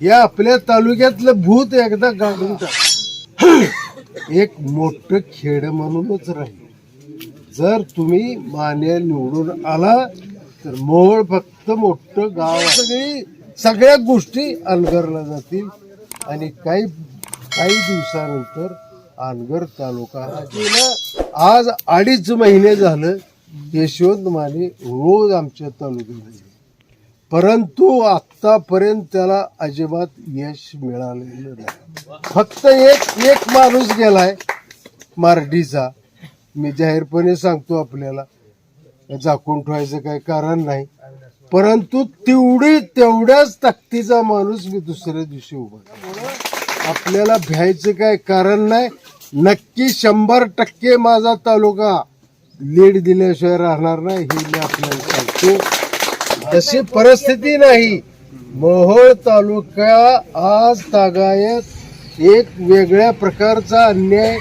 या आपल्या तालुक्यातलं भूत एकदा गाडून टाक. एक मोठ खेड म्हणूनच राहील. जर तुम्ही मान्य निवडून आला तर मोहोळ फक्त मोठं गाव सगळी सगळ्या गोष्टी अनगरला जातील. आणि काही काही दिवसानंतर अनगर तालुका हा आज अडीच महिने झालं यशवंत माने रोज आमच्या तालुक्यात परंतु आतापर्यंत त्याला अजिबात यश मिळालेलं नाही. फक्त एक एक माणूस गेलाय मार्डीचा. मी जाहीरपणे सांगतो आपल्याला झाकून ठेवायचं काही कारण नाही. परंतु तेवढी तेवढ्याच ताकदीचा माणूस मी दुसऱ्या दिवशी उभा आपल्याला भ्यायचं काय कारण नाही. नक्की शंभर टक्के माझा तालुका लीड दिल्याशिवाय राहणार नाही हे मी आपल्याला सांगतो. तशी परिस्थिती नाही. मोहोळ तालुका आज तागायत एक वेगळ्या प्रकारचा अन्याय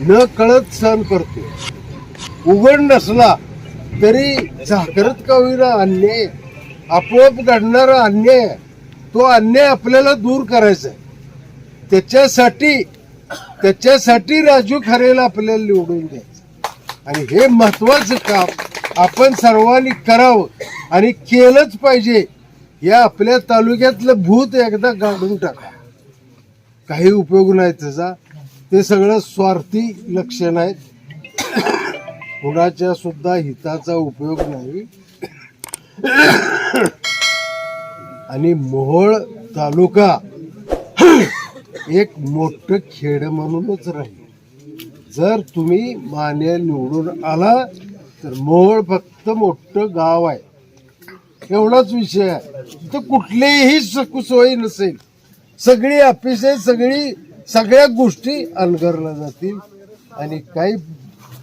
न कळत सहन करतो. उघड नसला तरी झाकरत का होईना अन्याय आपोआप घडणारा अन्याय तो अन्याय आपल्याला दूर करायचा आहे त्याच्यासाठी त्याच्यासाठी राजू खरेला आपल्याला निवडून द्यायचं आणि हे महत्वाचं काम आपण सर्वांनी करावं आणि केलंच पाहिजे. या आपल्या तालुक्यातलं भूत एकदा गाडून टाका. काही उपयोग नाही त्याचा. ते सगळं स्वार्थी लक्षण आहेत. कुणाच्या सुद्धा हिताचा उपयोग नाही. आणि मोहोळ तालुका एक मोठं खेड म्हणूनच राहील. जर तुम्ही मान्य निवडून आला तर मोहोळ फक्त मोठं गाव आहे. एवढाच विषय आहे. तर कुठलीही सोयी नसेल. सगळी अतिशय सगळी सगळ्या गोष्टी अनगरला जातील. आणि काही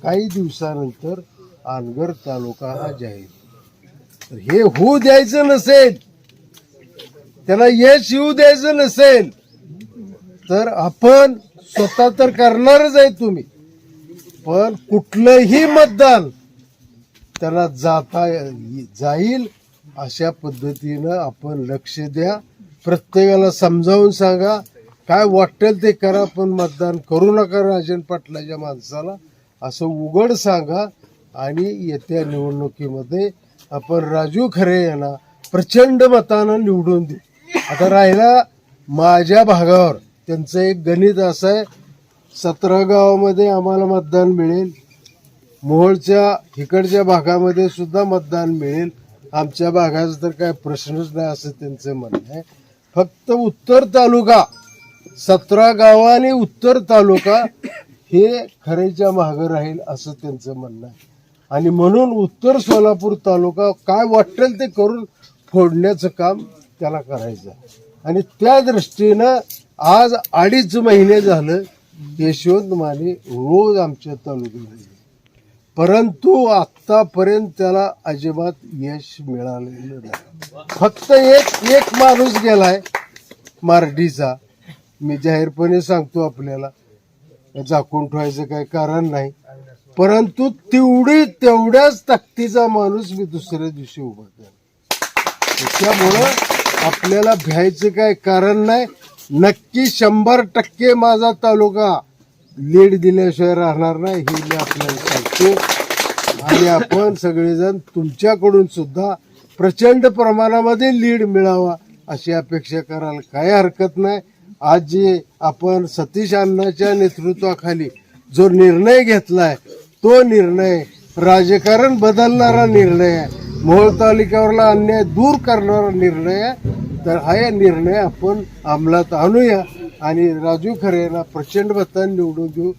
काही दिवसानंतर अनगर तालुका हा जाहीर. तर हे होऊ द्यायचं नसेल त्याला यश येऊ द्यायचं नसेल तर आपण स्वतः तर करणारच आहे तुम्ही. पण कुठलंही मतदान त्याला जाता जाईल अशा पद्धतीनं आपण लक्ष द्या. प्रत्येकाला समजावून सांगा. काय वाटेल ते करा पण मतदान करू नका राजन पाटलाच्या माणसाला. असं उघड सांगा आणि येत्या निवडणुकीमध्ये आपण राजू खरे यांना प्रचंड मतानं निवडून देऊ. आता राहिला माझ्या भागावर. त्यांचं एक गणित असं आहे. सतरा गावामध्ये आम्हाला मतदान मिळेल. मोहोळच्या इकडच्या भागामध्ये सुद्धा मतदान मिळेल. आमच्या भागाचा तर काय प्रश्नच नाही असं त्यांचं म्हणणं आहे. फक्त उत्तर तालुका सतरा गाव आणि उत्तर तालुका हे खरेच्या मागं राहील असं त्यांचं म्हणणं आहे. आणि म्हणून उत्तर सोलापूर तालुका काय वाटेल ते करून फोडण्याचं काम त्याला करायचं आणि त्या दृष्टीनं आज अडीच महिने झालं यशवंत माने रोज आमच्या तालुक्यात परंतु आतापर्यंत त्याला अजिबात यश मिळालेलं नाही. फक्त एक एक माणूस गेलाय मार्डीचा. मी जाहीरपणे सांगतो आपल्याला झाकून ठेवायचं काही कारण नाही. परंतु तेवढी तेवढ्याच ताकदीचा माणूस मी दुसऱ्या दिवशी उभा केला. त्यामुळं आपल्याला भ्यायचं काय कारण नाही. नक्की शंभर टक्के माझा तालुका लीड दिल्याशिवाय राहणार नाही हे मी आपल्याला सांगतो. आणि आपण सगळेजण तुमच्याकडून सुद्धा प्रचंड प्रमाणामध्ये लीड मिळावा अशी अपेक्षा करायला काही हरकत नाही. आज जे आपण सतीश अण्णाच्या नेतृत्वाखाली जो निर्णय घेतलाय तो निर्णय राजकारण बदलणारा निर्णय आहे. मोहोळ तालुक्यावरला अन्याय दूर करणारा निर्णय आहे. तर हा या निर्णय आपण अंमलात आणूया. आणि राजू खरे यांना प्रचंड मतांनी निवडून देऊ.